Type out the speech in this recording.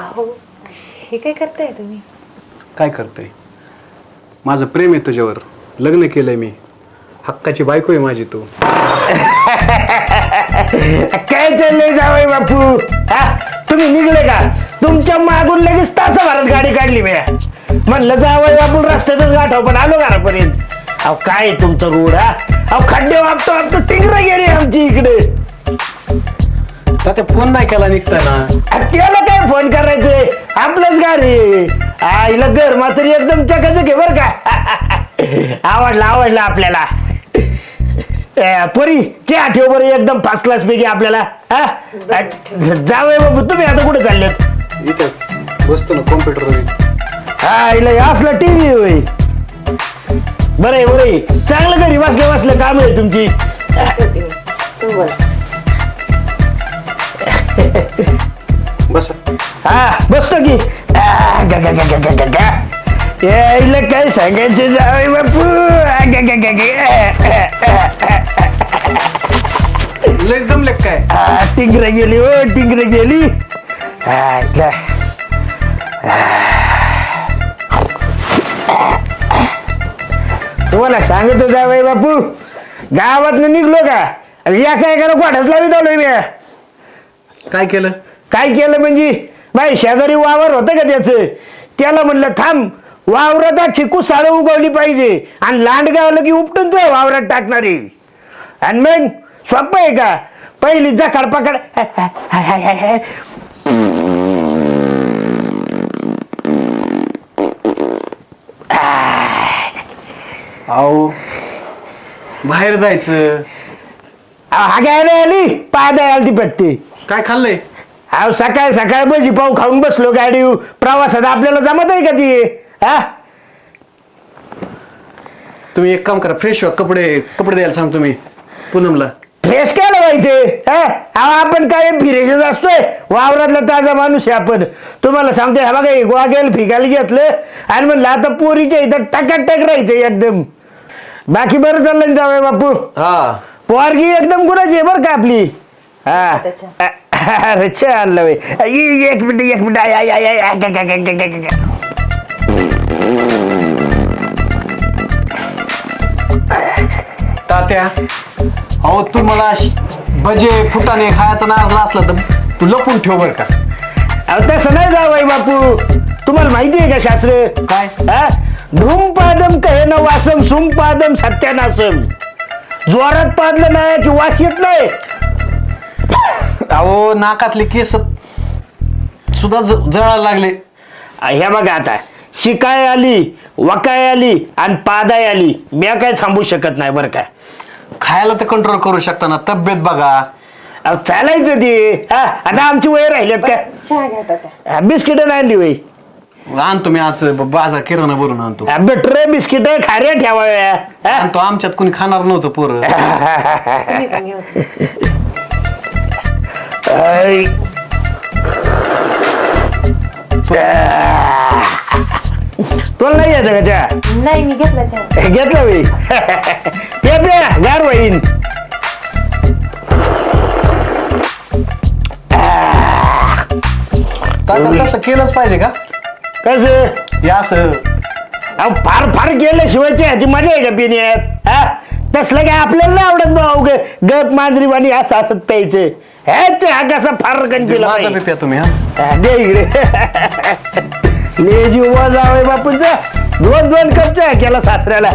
हे काय करताय तुम्ही? काय करते माझं प्रेम आहे तुझ्यावर. लग्न केलंय मी. हक्काची बायको आहे माझी तू. काय चाललंय जावई बापू? हा? तुम्ही निघले का? तुमच्या मागून लगेच तासाभरात गाडी काढली मी. म्हणलं जावई बापू रस्त्यातच गाठव पण आलो घरापर्यंत. अहो काय तुमचं रोड हा? अहो खड्डे वापतो वापतो टिंगर गेली आमची इकडे. त्या फोन नाही केला निघताना. आ, त्याला काय फोन करायचंय आपलंच गाडी. आईला घर मात्र एकदम चकाचक आहे बर का? आवडला आवडला आपल्याला. ए, परी चहा ठेव बरं एकदम फर्स्ट क्लास पैकी आपल्याला. हा? आ, जावय बाबू तुम्ही आता कुठे चाललेत? इथं बसतो ना कॉम्प्युटर हा इला हे असलं टीव्ही होय. बरं आहे बरं चांगलं घरी बसल्या बसल्या काम आहे तुमची. बोला बस. हा बसतो की. आ, गा, गा, गा, गा, गा, गा, गा. ए, इला काय सांगायचे जावई बापू? आ, गा, गा, गा, गा. लय जमले काय? आ, टिंगरं गेली हो टिंगरं गेली. आ, इला. तुम्हाला सांगतो जावई बापू गावात निघलो का? या काय करा कोठाच लावी मी. काय केलं? काय केलं म्हणजे? बाई शेजारी वावर होतं का त्याचं? त्याला म्हणलं थांब वावरात चिकू साळं उगवली पाहिजे आणि लांडगावलं की उपटून तो वावरात टाकणारी आणि मग? सोपं आहे का? पहिली जखाड पकड. अहो बाहेर जायचं. हा काय नाही आली. पाय आली ती पट्टी. काय खाल्लंय? अहो सकाळ सकाळ भजी पाव खाऊन बसलो गाडी. प्रवासात आपल्याला जमत आहे का ती? हा? तुम्ही एक काम करा फ्रेश व्हा कपडे कपडे द्यायला सांगतो मी पूनमला. फ्रेश काय लावायचे? हा? अहो, आपण काय फिरेशच असतोय. वावरातला ताजा माणूस आहे आपण. तुम्हाला सांगतोय हा बघा गोवा गेल फिकायला घेतलं आणि म्हणलं आता पोरीच्या इथं टकाटक राहायचं एकदम. बाकी बरं चाललं ना जावय बापू? हा. पोरगी एकदम गुणाची आहे बरं का आपली? हा. त्याच्या. अरे छान लवे एक मिनिट एक मिनिट आय, आय, आय, आय. तात्या अहो तू मला श- भजे फुटाने खायचा नाचला असला तर तू लपून ठेव बर का? अहो तसं नाही जावय बापू. तुम्हाला माहिती आहे का शास्त्र? काय? हा? धूमपादम कहे न वासम सुमपादम सत्यानासम. जोरात पादलं नाही की वास येत नाही. अहो नाकातले केस सुद्धा ज- जळायला लागले. हे बघा आता. शिकाय आली वकाय आली आणि पादाय आली. मी काय थांबू शकत नाही बरं का? खायला तर कंट्रोल करू शकता ना. तब्येत बघा. अहो चालायचं ती. हा आता आमची वय राहिल्यात का? चहा घ्या तात्या बिस्किट नाही आणली वय. आणतो मी आज ब- बाजार किराणा भरून आणतो. Better biscuit. खाऱ्या ठेवाव्या. हा? आणतो. आमच्यात कोणी खाणार नव्हतं पोरं. तुम्ही पण घेऊन. ऐ. तुला नाही यायचं का त्या नाही मी घेतला चहा. घेतलं मी. ते प्या गार होईन. तसं केलंच पाहिजे का? कसं? हे असं. अहो फार फार केल्याशिवाय ह्याची मजा आहे का पिण्यात? हा? तसलं काय आपल्याला नाही आवडत भाऊ ग गप मांजरी वाणी असं असत प्यायचं. ह्याच हा कसा फार माझा बी प्या तुम्ही हा. दे इकडे. ले जीवा जावय बापूचा. दोन दोन कप चहा केला सासऱ्याला.